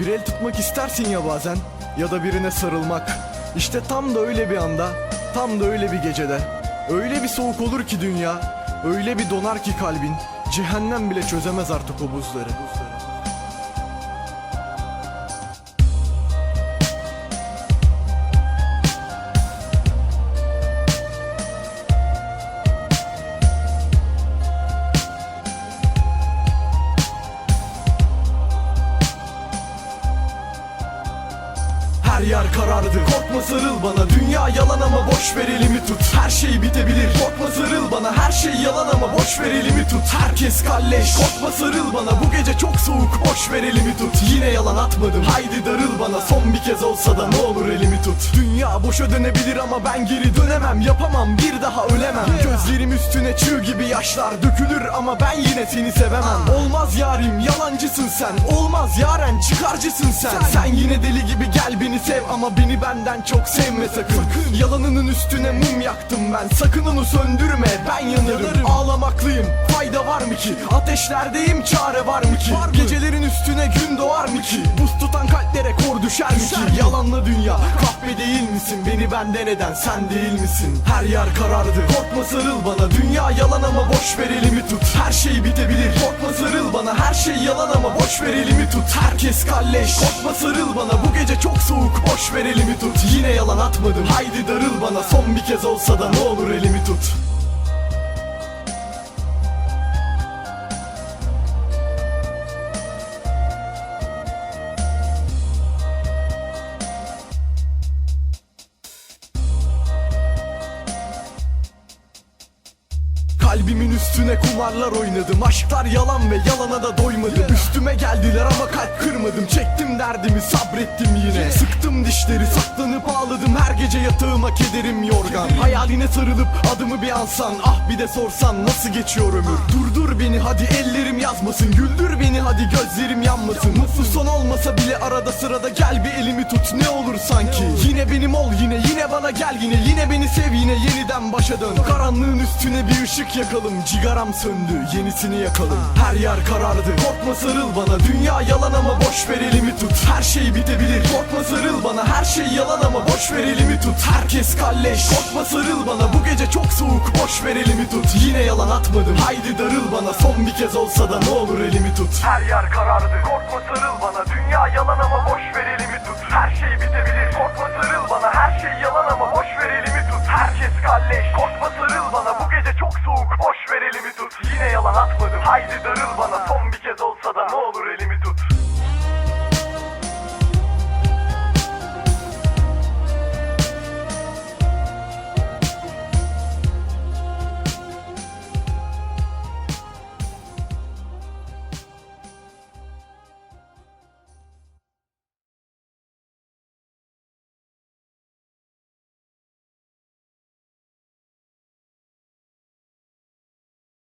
Bir el tutmak istersin ya bazen ya da birine sarılmak. İşte tam da öyle bir anda, tam da öyle bir gecede. Öyle bir soğuk olur ki dünya, öyle bir donar ki kalbin. Cehennem bile çözemez artık o buzları. Her yer karardı. Korkma sarıl bana. Dünya yalan ama boş ver elimi tut. Her şey bitebilir. Korkma Her şey yalan ama boş ver elimi tut. Herkes kalleş. Korkma sarıl bana. Bu gece çok soğuk. Boş ver elimi tut. Yine yalan atmadım. Haydi darıl bana. Son bir kez olsa da ne olur elimi tut. Dünya boşa dönebilir ama ben geri dönemem. Yapamam. Bir daha ölemem. Gözlerim üstüne çığ gibi yaşlar dökülür Ama ben yine seni sevemem. Olmaz yarim yalancısın sen. Olmaz yaren çıkarcısın sen. Sen. Yine deli gibi gel beni sev Ama beni benden çok sevme sakın, Yalanının üstüne mum yaktım ben. Sakın onu söndürme. Ben yanarım Ağlamaklıyım. Fayda var mı ki? Ateşlerdeyim. Çare var mı ki? Gecelerin üstüne gün doğar mı ki? Buz tutan kalplere kor düşer mi ki? Yalanla dünya. Kahve değil misin? Beni benden eden sen değil misin? Her yer karardı. Korkma sarıl bana. Dünya yalan ama boş ver elimi tut. Her şey bitebilir. Korkma sarıl bana. Her şey yalan ama boş ver elimi tut. Herkes kalleş. Korkma sarıl bana. Bu gece çok soğuk. Boş ver elimi tut. Yine yalan atmadım. Haydi darıl bana. Son bir kez olsa da ne olur elimi tut Kalbimin üstüne kumarlar oynadım. Aşklar yalan ve yalana da doymadım. Üstüme geldiler ama kalp kırmadım. Çektim derdimi sabrettim yine. Sıktım dişleri saklanıp ağladım. Her gece yatağıma kederim yorgan. Hayaline sarılıp adımı bir ansan Ah bir de sorsan nasıl geçiyor ömür? Durdur beni hadi ellerim yazmasın. Güldür beni hadi gözlerim yanmasın. Mutlu son olmasa bile arada sırada Gel bir elimi tut. Ne olur sanki. Yine benim ol yine yine bana gel yine. Yine beni sev yine yeniden başa dön. Karanlığın üstüne bir ışık yakalım Cigaram söndü yenisini yakalım. Her yer karardı. Korkma sarıl bana. Dünya yalan ama boş ver elimi tut. Her şey bitebilir. Korkma sarıl bana. Her şey yalan ama boş ver elimi tut. Herkes kalleş. Korkma sarıl bana. Bu gece çok soğuk. Boş ver elimi tut. Yine yalan atmadım. Haydi darıl bana. Son bir kez olsa da ne olur elimi tut. Her yer karardı. Korkma sarıl atlarım Haydi darıl bana. Son bir kez olsa da ne olur elimi